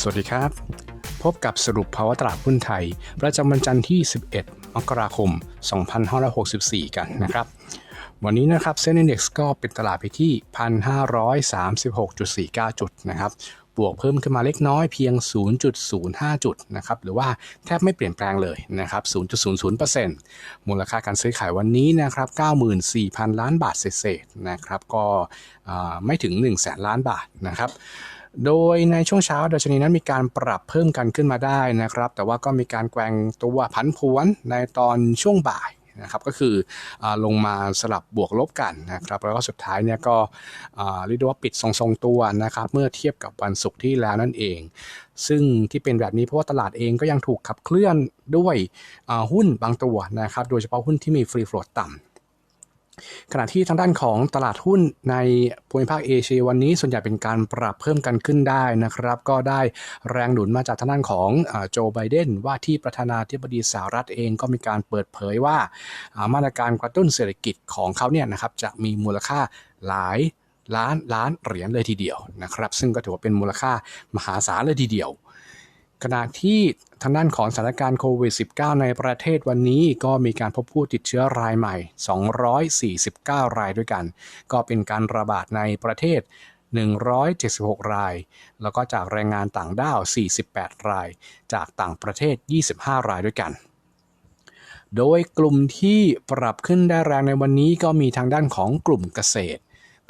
สวัสดีครับ พบกับสรุปภาวะตลาดหุ้นไทย ประจำวันจันทร์ที่ 11 มกราคม 2564 กันนะครับ วันนี้นะครับเซ็นดี x ก็ปิดตลาดไปที่ 1,536.49 จุดนะครับ บวกเพิ่มขึ้นมาเล็กน้อยเพียง 0.05 จุดนะครับหรือว่าแทบไม่เปลี่ยนแปลงเลยนะครับ 0.00%มูลค่าการซื้อขายวันนี้นะครับ 94,000 ล้านบาทเศษนะครับก็ไม่ถึง 1 0 0 0 0แสนล้านบาทนะครับโดยในช่วงเช้าดัชนีนั้นมีการปรับเพิ่มกันขึ้นมาได้นะครับ แต่ว่าก็มีการแกว่งตัวผันผวนในตอนช่วงบ่าย นะครับก็คืออลงมาสลับบวกลบกันนะครับแล้วก็สุดท้ายเนี่ยก็เรียกว่าปิดทรงๆตัวนะครับเมื่อเทียบกับวันศุกร์ที่แล้วนั่นเอง ซึ่งที่เป็นแบบนี้เพราะว่าตลาดเองก็ยังถูกขับเคลื่อนด้วยหุ้นบางตัวนะครับโดยเฉพาะหุ้นที่มีฟรีโฟลดต่ำ ขณะที่ทางด้านของตลาดหุ้นในภูมิภาคเอเชียวันนี้ส่วนใหญ่เป็นการปรับเพิ่มกันขึ้นได้นะครับ ก็ได้แรงหนุนมาจากทางด้านของโจไบเดนว่าที่ประธานาธิบดีสหรัฐเองก็มีการเปิดเผยว่ามาตรการกระตุ้นเศรษฐกิจของเขาเนี่ยนะครับจะมีมูลค่าหลายล้านล้านเหรียญเลยทีเดียวนะครับ ซึ่งก็ถือว่าเป็นมูลค่ามหาศาลเลยทีเดียว ขณะที่ทางด้านของสถานการณ์โควิด -19 ในประเทศวันนี้ก็มีการพบผู้ติดเชื้อรายใหม่ 249 รายด้วยกัน ก็เป็นการระบาดในประเทศ 176 ราย แล้วก็จากแรงงานต่างด้าว 48 ราย จากต่างประเทศ 25 รายด้วยกัน โดยกลุ่มที่ปรับขึ้นได้แรงในวันนี้ก็มีทางด้านของกลุ่มเกษตร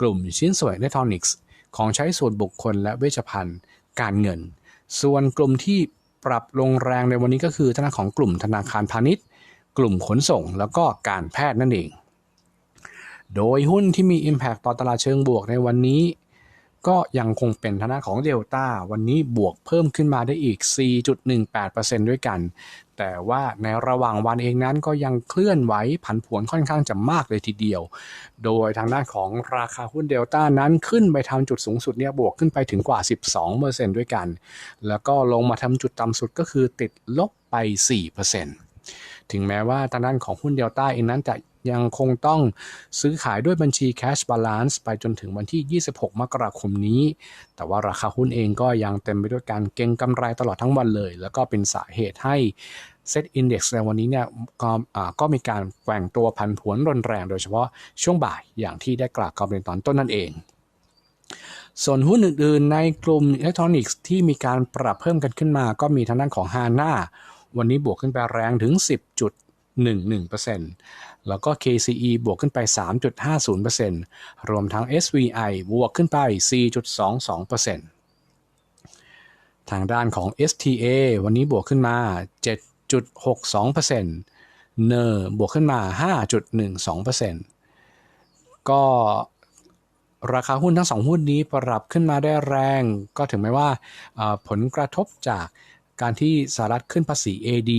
กลุ่มชิ้นส่วนอิเล็กทรอนิกส์ ของใช้ส่วนบุคคลและเวชภัณฑ์ การเงิน ส่วนกลุ่มที่ปรับลงแรงในวันนี้ก็คือธนาของกลุ่มธนาคารพาณิชย์ กลุ่มขนส่ง แล้วก็การแพทย์นั่นเอง โดยหุ้นที่มี Impact ต่อตลาดเชิงบวกในวันนี้ ก็ยังคงเป็นทางด้านของเดลต้าวันนี้บวกเพิ่มขึ้นมาได้อีก 4.18%ด้วยกัน แต่ว่าในระหว่างวันเองนั้นก็ยังเคลื่อนไหวผันผวนค่อนข้างจะมากเลยทีเดียว โดยทางด้านของราคาหุ้นเดลต้านั้นขึ้นไปทำจุดสูงสุดเนี่ยบวกขึ้นไปถึงกว่า 12%ด้วยกัน แล้วก็ลงมาทำจุดต่ำสุดก็คือติดลบไป 4% ถึงแม้ว่าทางด้านของหุ้นเดลต้าเองนั้นจะยังคงต้องซื้อขายด้วยบัญชี Cash Balance ไปจนถึงวันที่ 26 มกราคมนี้ แต่ว่าราคาหุ้นเองก็ยังเต็มไปด้วยการเก็งกำไรตลอดทั้งวันเลย แล้วก็เป็นสาเหตุให้ Set Index ในวันนี้เนี่ยก็ก็มีการแกว่งตัวพันผวนรุนแรง โดยเฉพาะช่วงบ่ายอย่างที่ได้กล่าวกันในตอนต้นนั่นเอง ส่วนหุ้นอื่นๆ ในกลุ่มอิเล็กทรอนิกส์ที่มีการปรับเพิ่มกันขึ้นมา ก็มีทางด้านของ HANA วันนี้บวกขึ้นไปแรงถึง 10.11%แล้วก็ KCE บวกขึ้นไป 3.50%รวมทั้ง SVI บวกขึ้นไป 4.22%ทางด้านของ STA วันนี้บวกขึ้นมา 7.62%เนอร์บวกขึ้นมา 5.12%ก็ราคาหุ้นทั้งสองหุ้นนี้ปรับขึ้นมาได้แรง ก็ถึงแม้ว่าผลกระทบจาก การที่สหรัฐขึ้นภาษี AD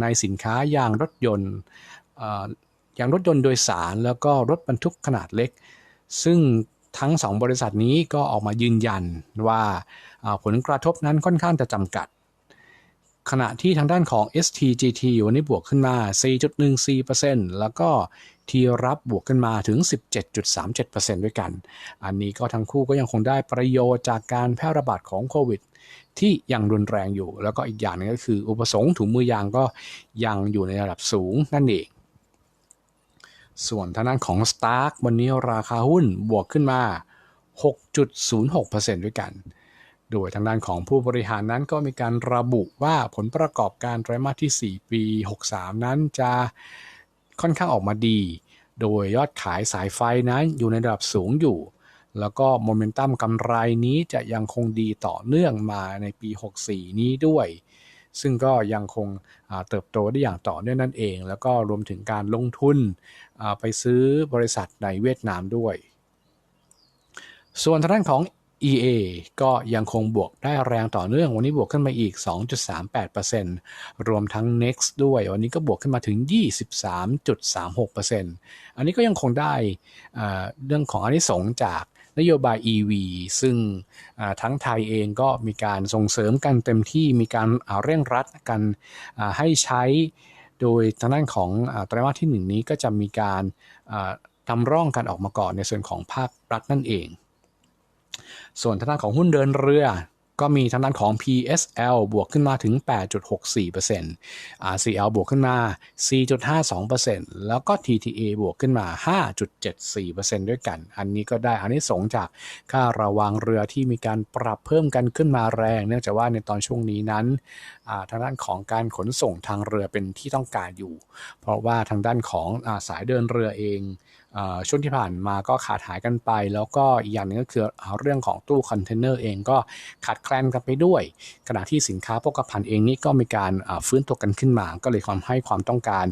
ในสินค้ายางรถยนต์ยางรถยนต์โดยสารแล้วก็รถบรรทุกขนาดเล็ก ซึ่งทั้ง 2 บริษัทนี้ก็ออกมายืนยันว่าผลกระทบนั้นค่อนข้างจะจำกัด ขณะที่ทางด้านของ STGT วันนี้บวกขึ้นมา 4.14%แล้วก็ ที่รับบวกขึ้นมาถึง 17.37%ด้วยกัน อันนี้ก็ทั้งคู่ก็ยังคงได้ประโยชน์จากการแพร่ระบาดของโควิดที่ยังรุนแรงอยู่ แล้วก็อีกอย่างนึงก็คือ อุปสงค์ถุงมือยางก็ยังอยู่ในระดับสูงนั่นเอง ส่วนทางด้านของ Stark วันนี้ราคาหุ้นบวกขึ้นมา 6.06%ด้วยกัน โดยทางด้านของผู้บริหารนั้นก็มีการระบุว่าผลประกอบการไตรมาสที่ 4 ปี 63 นั้นจะ ค่อนข้างออกมาดี โดยยอดขายสายไฟนั้นอยู่ในระดับสูงอยู่ แล้วก็โมเมนตัมกำไรนี้จะยังคงดีต่อเนื่องมาในปี 64 นี้ด้วย ซึ่งก็ยังคงเติบโตได้อย่างต่อเนื่องนั่นเอง แล้วก็รวมถึงการลงทุนไปซื้อบริษัทในเวียดนามด้วย ส่วนทางด้านของ EA ก็ยังคงบวกได้แรงต่อเนื่อง วันนี้บวกขึ้นมาอีก 2.38%รวมทั้ง Next ด้วย วันนี้ก็บวกขึ้นมาถึง 23.36%อันนี้ก็ยังคงได้เรื่องของอันนี้สงจากนโยบาย EV ซึ่งทั้งไทยเองก็มีการส่งเสริมกันเต็มที่มีการเร่งรัดกันให้ใช้ โดยทางด้านของไตรมาสที่ 1 นี้ก็จะมีการทำร่องกันออกมาก่อนในส่วนของภาครัฐนั่นเอง ส่วนทางด้านของหุ้นเดินเรือก็มีทางด้านของ PSL บวกขึ้นมาถึง 8.64% RCL บวกขึ้นมา 4.52%แล้วก็ TTA บวกขึ้นมา 5.74%ด้วยกัน อันนี้ก็ได้อันนี้สงจากค่าระวังเรือที่มีการปรับเพิ่มกันขึ้นมาแรง เนื่องจากว่าในตอนช่วงนี้นั้นทางด้านของการขนส่งทางเรือเป็นที่ต้องการอยู่ เพราะว่าทางด้านของอาสายเดินเรือเอง ช่วงที่ผ่านมาก็ขาดหายกันไป แล้วก็อีกอย่างหนึงก็คือเรื่องของตู้คอนเทนเนอร์เองก็ขาดแคลนกันไปด้วย ขณะที่สินค้าโภคภัณฑ์เองนี่ก็มีการฟื้นตัวกันขึ้นมา ก็เลยทำให้ความต้องการ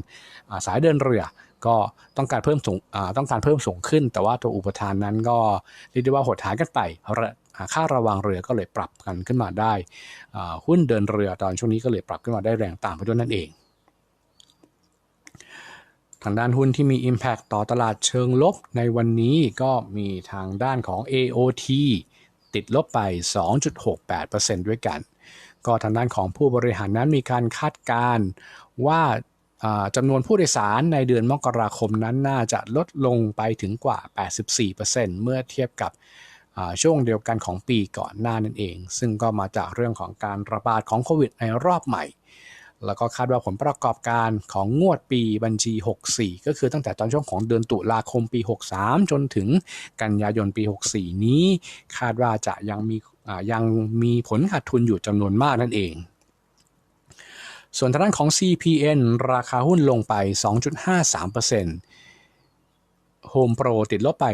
สายเดินเรือก็ต้องการเพิ่มสูงต้องการเพิ่มสูงขึ้น แต่ว่าตัวอุปทานนั้นก็เรียกได้ว่าหดหายกันไปค่าระวังเรือก็เลยปรับกันขึ้นมาได้ หุ้นเดินเรือตอนช่วงนี้ก็เลยปรับขึ้นมาได้แรงตามไปด้วยนั่นเอง ทางด้านหุ้นที่มี Impact ต่อตลาดเชิงลบในวันนี้ก็มีทางด้านของ AOT ติดลบไป 2.68%ด้วยกัน ก็ทางด้านของผู้บริหารนั้นมีการคาดการณ์ว่าจำนวนผู้โดยสารในเดือนมกราคมนั้นน่าจะลดลงไปถึงกว่า 84%เมื่อเทียบกับช่วงเดียวกันของปีก่อนหน้านั่นเอง ซึ่งก็มาจากเรื่องของการระบาดของโควิดในรอบใหม่ แล้วก็คาดว่าผลประกอบการของงวดปีบัญชี 64 ก็คือตั้งแต่ตอนช่วงของเดือนตุลาคมปี 63 จนถึงกันยายนปี 64 นี้ คาดว่าจะยังมียังมีผลขาดทุนอยู่จำนวนมากนั่นเองส่วนทางด้านของ CPN ราคาหุ้นลงไป 2.53% Home Pro ติดลบไป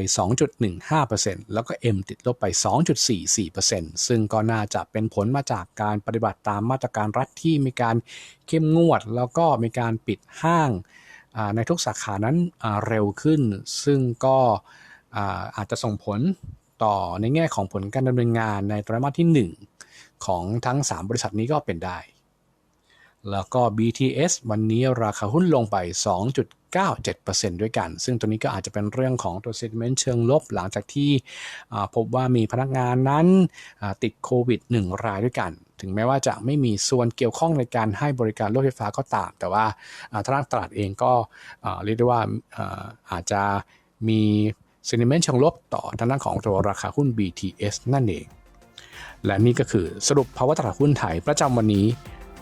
2.15%แล้วก็ M ติดลบไป 2.44%ซึ่งก็น่าจะเป็นผลมาจากการปฏิบัติตามมาตรการรัฐที่มีการเข้มงวด แล้วก็มีการปิดห้างในทุกสาขานั้นเร็วขึ้น ซึ่งก็อาอาจจะส่งผลต่อในแง่ของผลการดำเนินงานในไตรมาสที่ 1 ของทั้ง 3 บริษัทนี้ก็เป็นได้ แล้วก็ BTS วันนี้ราคาหุ้นลงไป 2.97%ด้วยกัน ซึ่งตัวนี้ก็อาจจะเป็นเรื่องของตัว sentiment เชิงลบหลังจากที่พบว่ามีพนักงานนั้นติดโควิด 1 รายด้วยกัน ถึงแม้ว่าจะไม่มีส่วนเกี่ยวข้องในการให้บริการรถไฟฟ้าก็ตาม แต่ว่าทางตลาดเองก็เรียกได้ว่าอาจจะมี sentiment เชิงลบต่อทางด้านของตัวราคาหุ้น BTS นั่นเอง และนี่ก็คือสรุปภาวะตลาดหุ้นไทยประจำวันนี้